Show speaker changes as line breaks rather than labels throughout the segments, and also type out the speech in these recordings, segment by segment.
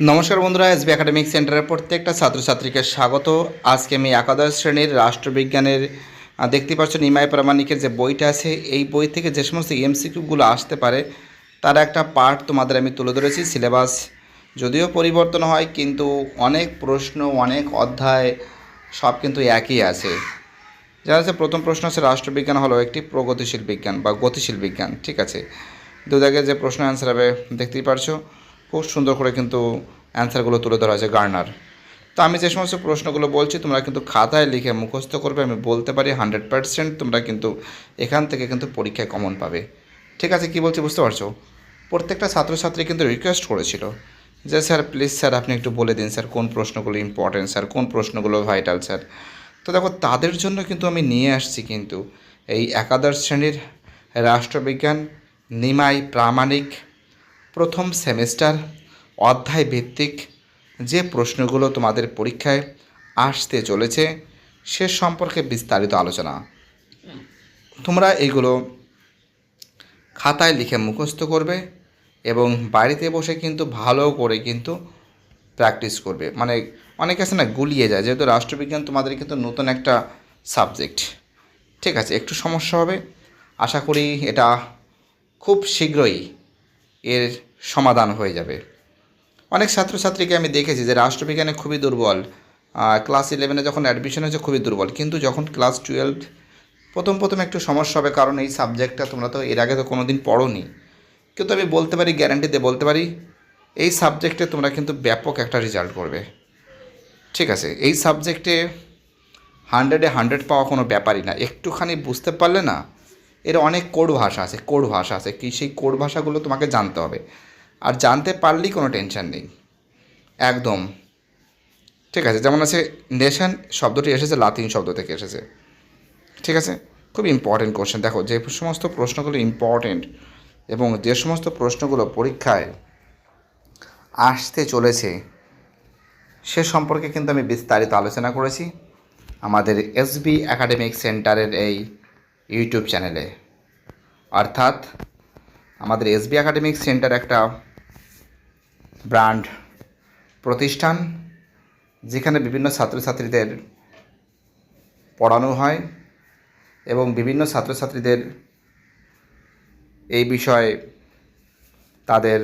নমস্কার বন্ধুরা SB academic সেন্টারের প্রত্যেকটা ছাত্রছাত্রীকে স্বাগত। আজকে আমি একাদশ শ্রেণির রাষ্ট্রবিজ্ঞানের দেখতে পাচ্ছেন নিমাই প্রামাণিকের যে বইটা আছে, এই বই থেকে যে সমস্ত এমসিকিউগুলো আসতে পারে, তার একটা পার্ট তোমাদের আমি তুলে ধরেছি, সিলেবাস। যদিও পরিবর্তন হয়, কিন্তু অনেক প্রশ্ন, অনেক অধ্যায়, সব কিন্তু একই আছে। যারা আছে, প্রথম প্রশ্ন আছে, রাষ্ট্রবিজ্ঞান হলো একটি প্রগতিশীল বিজ্ঞান বা গতিশীল বিজ্ঞান, ঠিক আছে? দুদাগে যে প্রশ্ন অ্যান্সার হবে, দেখতেই পারছ। খুব সুন্দর করে কিন্তু অ্যান্সারগুলো তুলে ধরা হয়েছে গার্নার। তো আমি যে সমস্ত প্রশ্নগুলো বলছি, তোমরা কিন্তু খাতায় লিখে মুখস্থ করবে, আমি বলতে পারি হান্ড্রেড পার্সেন্ট তোমরা কিন্তু এখান থেকে কিন্তু পরীক্ষায় কমন পাবে। ঠিক আছে, কি বলছি বুঝতে পারছ? প্রত্যেকটা ছাত্রছাত্রী কিন্তু রিকোয়েস্ট করেছিল যে, স্যার প্লিজ স্যার, আপনি একটু বলে দিন, স্যার, কোন প্রশ্নগুলো ইম্পর্টেন্ট স্যার, কোন প্রশ্নগুলো ভাইটাল স্যার? তো দেখো, তাদের জন্য কিন্তু আমি নিয়ে আসছি কিন্তু এই একাদশ শ্রেণির রাষ্ট্রবিজ্ঞান, নিমাই প্রামাণিক প্রথম সেমিস্টার অধ্যায় ভিত্তিক যে প্রশ্নগুলো তোমাদের পরীক্ষায় আসতে চলেছে, সে সম্পর্কে বিস্তারিত আলোচনা। তোমরা এইগুলো খাতায় লিখে মুখস্থ করবে এবং বাড়িতে বসে কিন্তু ভালো করে কিন্তু প্র্যাকটিস করবে। মানে অনেকে আছে না, গুলিয়ে যায়। যেহেতু রাষ্ট্রবিজ্ঞান তোমাদের কিন্তু নতুন একটা সাবজেক্ট। ঠিক আছে, একটু সমস্যা হবে। আশা করি এটা খুব শীঘ্রই এর সমাধান হয়ে যাবে। অনেক ছাত্রছাত্রীকে আমি দেখেছি যে রাষ্ট্রবিজ্ঞানে খুবই দুর্বল ক্লাস ইলেভেনে যখন অ্যাডমিশন হয়েছে খুবই দুর্বল। কিন্তু যখন ক্লাস টুয়েলভ প্রথম প্রথম একটু সমস্যা হবে কারণ এই সাবজেক্টটা তোমরা তো এর আগে তো কোনো দিন পড়োনি। কিন্তু আমি বলতে পারি গ্যারান্টি দিয়ে বলতে পারি, এই সাবজেক্টে তোমরা কিন্তু ব্যাপক একটা রেজাল্ট করবে। ঠিক আছে, এই সাবজেক্টে হান্ড্রেডে হান্ড্রেড পাওয়া কোনো ব্যাপারই না। একটুখানি বুঝতে পারলে না, এর অনেক কোড ভাষা আছে, কোড ভাষা আছে, কি সেই কোড ভাষাগুলো তোমাকে জানতে হবে। আর জানতে পারলেই কোনো টেনশন নেই। একদম। ঠিক আছে, যেমন আছে নেশন শব্দটি এসেছে, লাতিন শব্দ থেকে এসেছে। ঠিক আছে? খুব ইম্পর্টেন্ট কোশ্চেন দেখো, যে সমস্ত প্রশ্নগুলো ইম্পর্টেন্ট এবং যে সমস্ত প্রশ্নগুলো পরীক্ষায় আসতে চলেছে, সে সম্পর্কে কিন্তু আমি বিস্তারিত আলোচনা করেছি আমাদের এসবি একাডেমিক সেন্টারের এই ইউটিউব চ্যানেলে অর্থাৎ আমাদের এসবি একাডেমিক সেন্টার একটা ব্র্যান্ড প্রতিষ্ঠান, যেখানে বিভিন্ন ছাত্রছাত্রীদের পড়ানো হয় এবং বিভিন্ন ছাত্রছাত্রীদের এই বিষয়ে তাদের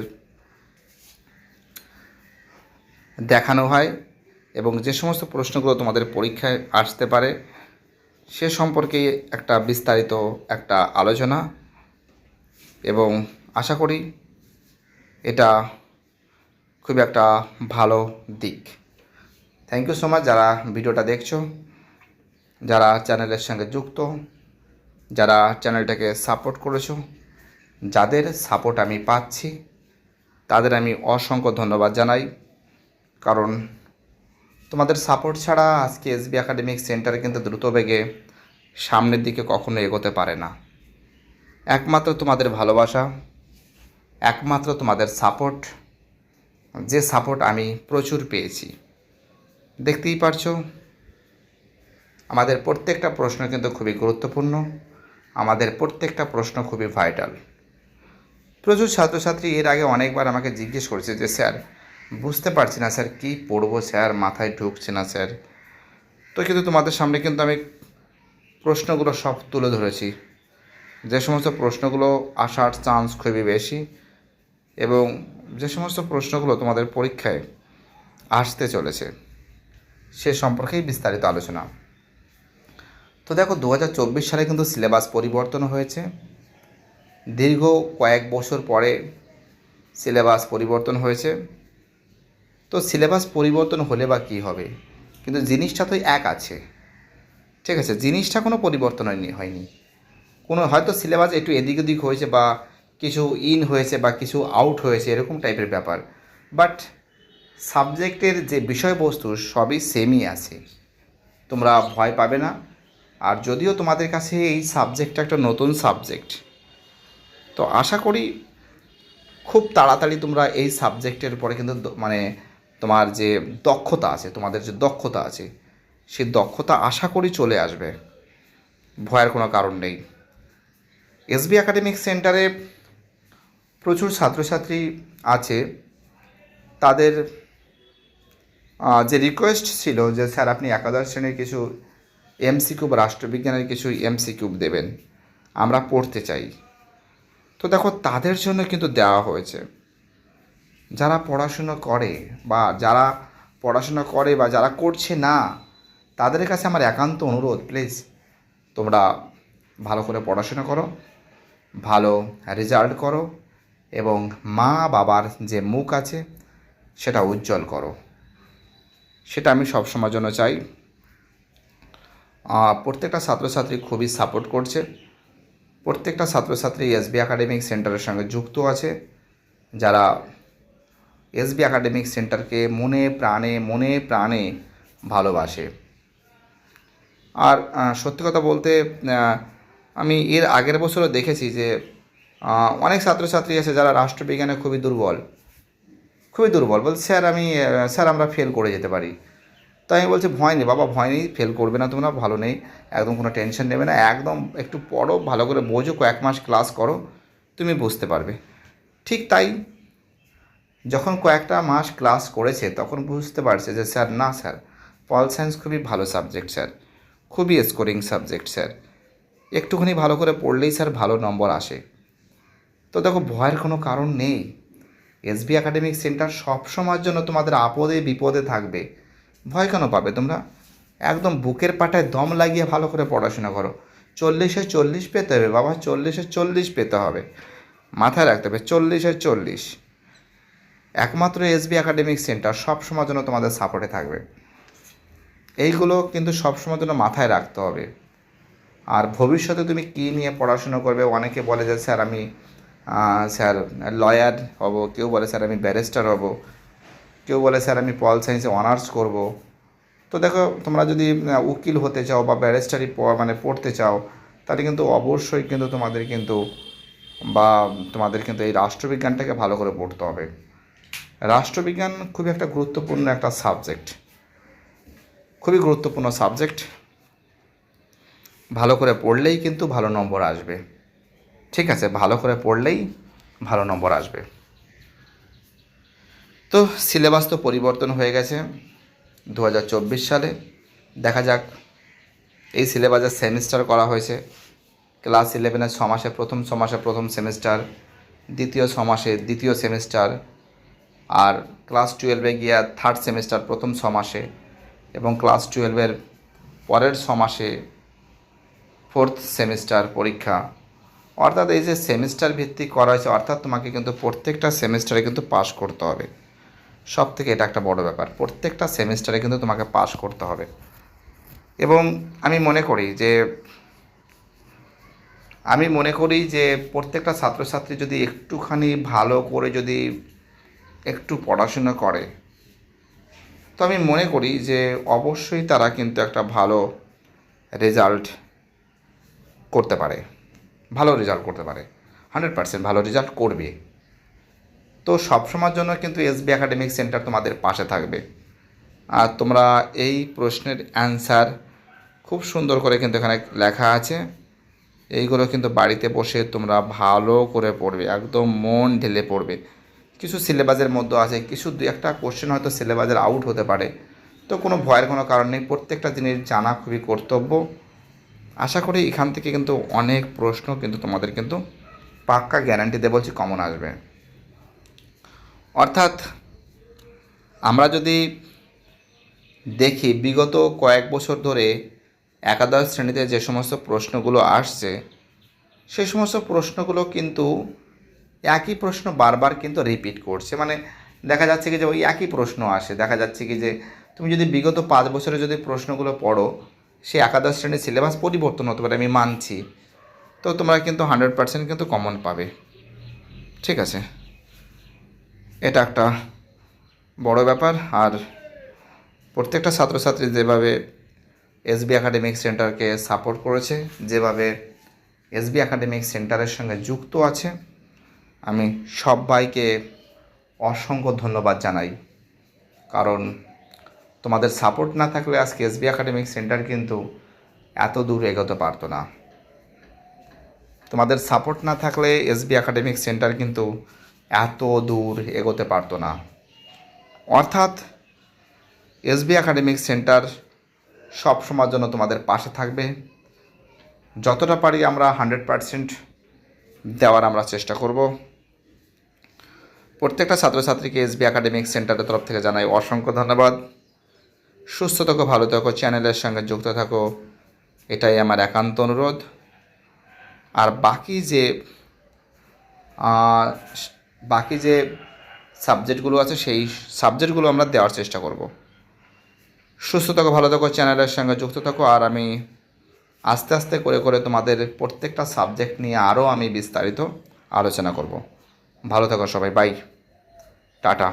দেখানো হয় এবং যে সমস্ত প্রশ্নগুলো তোমাদের পরীক্ষায় আসতে পারে, সে সম্পর্কে একটা বিস্তারিত একটা আলোচনা এবং আশা করি এটা খুব একটা ভালো দিক। থ্যাংক ইউ সো মাচ যারা ভিডিওটা দেখছ, যারা চ্যানেলের সঙ্গে যুক্ত, যারা চ্যানেলটাকে সাপোর্ট করেছ, যাদের সাপোর্ট আমি পাচ্ছি, তাদের আমি অসংখ্য ধন্যবাদ জানাই। কারণ তোমাদের সাপোর্ট ছাড়া আজকে এসবি একাডেমিক সেন্টার কিন্তু দ্রুত বেগে সামনের দিকে কখনো এগোতে পারে না। একমাত্র তোমাদের ভালোবাসা, একমাত্র তোমাদের সাপোর্ট যে সাপোর্ট আমি প্রচুর পেয়েছি। দেখতেই পারছ? আমাদের প্রত্যেকটা প্রশ্ন কিন্তু খুবই গুরুত্বপূর্ণ। আমাদের প্রত্যেকটা প্রশ্ন খুবই ভাইটাল প্রচুর ছাত্রছাত্রী এর আগে অনেকবার আমাকে জিজ্ঞেস করেছে যে, স্যার, বুঝতে পারছি না, স্যার, কী পড়ব, স্যার, মাথায় ঢুকছে না, স্যার? তো কিন্তু তোমাদের সামনে কিন্তু আমি প্রশ্নগুলো সব তুলে ধরেছি। যে সমস্ত প্রশ্নগুলো আসার চান্স খুবই বেশি এবং যে সমস্ত প্রশ্নগুলো তোমাদের পরীক্ষায় আসতে চলেছে, সে সম্পর্কেই বিস্তারিত আলোচনা। তো দেখো দু হাজার চব্বিশ সালে কিন্তু সিলেবাস পরিবর্তন হয়েছে। দীর্ঘ কয়েক বছর পরে সিলেবাস পরিবর্তন হয়েছে। তো সিলেবাস পরিবর্তন হলে বা কী হবে? কিন্তু জিনিসটা তো এক আছে। ঠিক আছে, জিনিসটা কোনো পরিবর্তন হয়নি হয়নি। কোনো হয়তো সিলেবাস একটু এদিক ওদিক হয়েছে বা কিছু ইন হয়েছে বা কিছু আউট হয়েছে, এরকম টাইপের ব্যাপার। বাট সাবজেক্টের যে বিষয়বস্তু সবই সেমই আছে। তোমরা ভয় পাবে না। আর যদিও তোমাদের কাছে এই সাবজেক্টটা একটা নতুন সাবজেক্ট তো আশা করি খুব তাড়াতাড়ি তোমরা এই সাবজেক্টের উপরে কিন্তু মানে তোমার যে দক্ষতা আছে, তোমাদের যে দক্ষতা আছে, সেই দক্ষতা আশা করি চলে আসবে। ভয়ের কোনো কারণ নেই। এসবি একাডেমিক সেন্টারে প্রচুর ছাত্রছাত্রী আছে। তাদের যে রিকোয়েস্ট ছিল যে, স্যার, আপনি একাদশ শ্রেণির কিছু এমসিকিউ বা রাষ্ট্রবিজ্ঞানের কিছু এমসিকিউ দেবেন, আমরা পড়তে চাই। তো দেখো, তাদের জন্য কিন্তু দেওয়া হয়েছে। যারা পড়াশুনো করে বা যারা পড়াশোনা করে বা যারা করছে না, তাদের কাছে আমার একান্ত অনুরোধ, প্লিজ, তোমরা ভালো করে পড়াশোনা করো, ভালো রেজাল্ট করো এবং মা বাবার যে মুখ আছে, সেটা উজ্জ্বল করো। সেটা আমি সবসময় জন্য চাই। প্রত্যেকটা ছাত্রছাত্রী খুবই সাপোর্ট করছে। প্রত্যেকটা ছাত্রছাত্রী এসবি একাডেমিক সেন্টারের সঙ্গে যুক্ত আছে। যারা এসবি একাডেমিক সেন্টারকে মনে প্রাণে মনে প্রাণে ভালোবাসে। আর সত্যি কথা বলতে আমি এর আগের বছরও দেখেছি যে অনেক ছাত্রছাত্রী আছে যারা রাষ্ট্রবিজ্ঞানে খুবই দুর্বল। খুবই দুর্বল। বলছে, স্যার, আমি স্যার, আমরা ফেল করে যেতে পারি। তাই আমি বলছি, ভয় নেই বাবা, ভয় নেই ফেল করবে না তোমরা, ভালো নেই, একদম কোনো টেনশন নেবে না, একদম একটু পড়ো, ভালো করে বোঝো, কয়েক মাস ক্লাস করো, তুমি বুঝতে পারবে। ঠিক তাই, যখন কয়েকটা মাস ক্লাস করেছে, তখন বুঝতে পারছে যে, স্যার, না স্যার, পল সায়েন্স খুবই ভালো সাবজেক্ট স্যার, খুবই স্কোরিং সাবজেক্ট স্যার। একটুখানি ভালো করে পড়লেই, স্যার, ভালো নম্বর আসে। তো দেখো, ভয়ের কোনো কারণ নেই। এসবি একাডেমিক সেন্টার সব সময়ের জন্য তোমাদের আপদে বিপদে থাকবে। ভয় কেন পাবে তোমরা? একদম বুকের পাটায় দম লাগিয়ে ভালো করে পড়াশোনা করো। চল্লিশে চল্লিশ পেতে হবে, বাবা, চল্লিশে চল্লিশ পেতে হবে। মাথায় রাখতে হবে, চল্লিশে চল্লিশ। একমাত্র এসবি একাডেমিক সেন্টার সব সময় জন্য তোমাদের সাপোর্টে থাকবে। এইগুলো কিন্তু সবসময় জন্য মাথায় রাখতে হবে। আর ভবিষ্যতে তুমি কী নিয়ে পড়াশুনো করবে? অনেকে বলে যে, স্যার, আমি স্যার লয়ার হব, কেউ বলে, স্যার, আমি ব্যারিস্টার হব। কেউ বলে, স্যার, আমি পল সায়েন্সে অনার্স করব। তো দেখো, তোমরা যদি উকিল হতে চাও বা ব্যারিস্টারি মানে পড়তে চাও, তাহলে কিন্তু অবশ্যই কিন্তু তোমাদের কিন্তু, বা তোমাদের কিন্তু এই রাষ্ট্রবিজ্ঞানটাকে ভালো করে পড়তে হবে। রাষ্ট্রবিজ্ঞান খুবই একটা গুরুত্বপূর্ণ একটা সাবজেক্ট খুবই গুরুত্বপূর্ণ সাবজেক্ট ভালো করে পড়লেই কিন্তু ভালো নম্বর আসবে। ঠিক আছে, ভালো করে পড়লেই ভালো নম্বর আসবে। তো সিলেবাস তো পরিবর্তন হয়ে গেছে দু হাজার চব্বিশ সালে। দেখা যাক, এই সিলেবাসে সেমিস্টার করা হয়েছে। ক্লাস ইলেভেনের ছ মাসে প্রথম ছ মাসে প্রথম সেমিস্টার, দ্বিতীয় ছ মাসে দ্বিতীয় সেমিস্টার, আর ক্লাস টুয়েলভে গিয়ে থার্ড সেমিস্টার প্রথম ছ মাসে এবং ক্লাস টুয়েলভের পরের ছ মাসে ফোর্থ সেমিস্টার পরীক্ষা অর্থাৎ এই যে সেমিস্টার ভিত্তিক করা হয়েছে, অর্থাৎ তোমাকে কিন্তু প্রত্যেকটা সেমিস্টারে কিন্তু পাস করতে হবে। সব থেকে এটা একটা বড় ব্যাপার, প্রত্যেকটা সেমিস্টারে কিন্তু তোমাকে পাস করতে হবে। এবং আমি মনে করি যে, আমি মনে করি যে প্রত্যেকটা ছাত্রছাত্রী যদি একটুখানি ভালো করে যদি একটু পড়াশোনা করে, তো আমি মনে করি যে অবশ্যই তারা কিন্তু একটা ভালো রেজাল্ট করতে পারে। ভালো রেজাল্ট করতে পারে। হান্ড্রেড পার্সেন্ট ভালো রেজাল্ট করবে। তো সবসময়ের জন্য কিন্তু এসবি একাডেমিক সেন্টার তোমাদের পাশে থাকবে। আর তোমরা এই প্রশ্নের অ্যান্সার খুব সুন্দর করে কিন্তু এখানে লেখা আছে। এইগুলো কিন্তু বাড়িতে বসে তোমরা ভালো করে পড়বে, একদম মন ঢেলে পড়বে। কিছু সিলেবাসের মধ্যে আছে, কিছু দু একটা কোশ্চেন হয়তো সিলেবাসের আউট হতে পারে। তো কোনো ভয়ের কোনো কারণ নেই, প্রত্যেকটা জিনিস জানা খুবই কর্তব্য। আশা করি এখান থেকে কিন্তু অনেক প্রশ্ন কিন্তু তোমাদের কিন্তু পাক্কা গ্যারান্টি দিয়ে বলছি কমন আসবে। অর্থাৎ আমরা যদি দেখি বিগত কয়েক বছর ধরে একাদশ শ্রেণীতে যে সমস্ত প্রশ্নগুলো আসছে, সেই সমস্ত প্রশ্নগুলো কিন্তু একই প্রশ্ন বারবার কিন্তু রিপিট করছে। মানে দেখা যাচ্ছে কি যে ওই একই প্রশ্ন আসে। দেখা যাচ্ছে কি যে তুমি যদি বিগত পাঁচ বছরে যদি প্রশ্নগুলো পড়ো সে একাদশ শ্রেণির সিলেবাস পরিবর্তন হতে পারে, আমি মানছি। তো তোমরা কিন্তু হান্ড্রেড পার্সেন্ট কিন্তু কমন পাবে। ঠিক আছে? এটা একটা বড় ব্যাপার। আর প্রত্যেকটা ছাত্রছাত্রী যেভাবে এসবি একাডেমিক সেন্টারকে সাপোর্ট করেছে, যেভাবে এসবি একাডেমিক সেন্টারের সঙ্গে যুক্ত আছে, আমি সবাইকে অসংখ্য ধন্যবাদ জানাই। কারণ তোমাদের সাপোর্ট না থাকলে আজকে এসবি একাডেমিক সেন্টার কিন্তু এত দূর এগোতে পারতো না। তোমাদের সাপোর্ট না থাকলে এসবি একাডেমিক সেন্টার কিন্তু এত দূর এগোতে পারতো না। অর্থাৎ এসবি একাডেমিক সেন্টার সব সময়ের জন্য তোমাদের পাশে থাকবে। যতটা পারি আমরা হান্ড্রেড পারসেন্ট দেওয়ার আমরা চেষ্টা করব। প্রত্যেকটা ছাত্রছাত্রীকে এসবি একাডেমিক সেন্টারের তরফ থেকে জানাই অসংখ্য ধন্যবাদ। সুস্থ থাকো, ভালো থাকো, চ্যানেলের সঙ্গে যুক্ত থাকো। এটাই আমার একান্ত অনুরোধ। আর বাকি যে বাকি যে সাবজেক্টগুলো আছে, সেই সাবজেক্টগুলো আমরা দেওয়ার চেষ্টা করব। সুস্থ থাকো, ভালো থাকো, চ্যানেলের সঙ্গে যুক্ত থাকো। আর আমি আস্তে আস্তে করে করে তোমাদের প্রত্যেকটা সাবজেক্ট নিয়ে আরও আমি বিস্তারিত আলোচনা করব। ভালো থাকো সবাই, বাই। টাটা।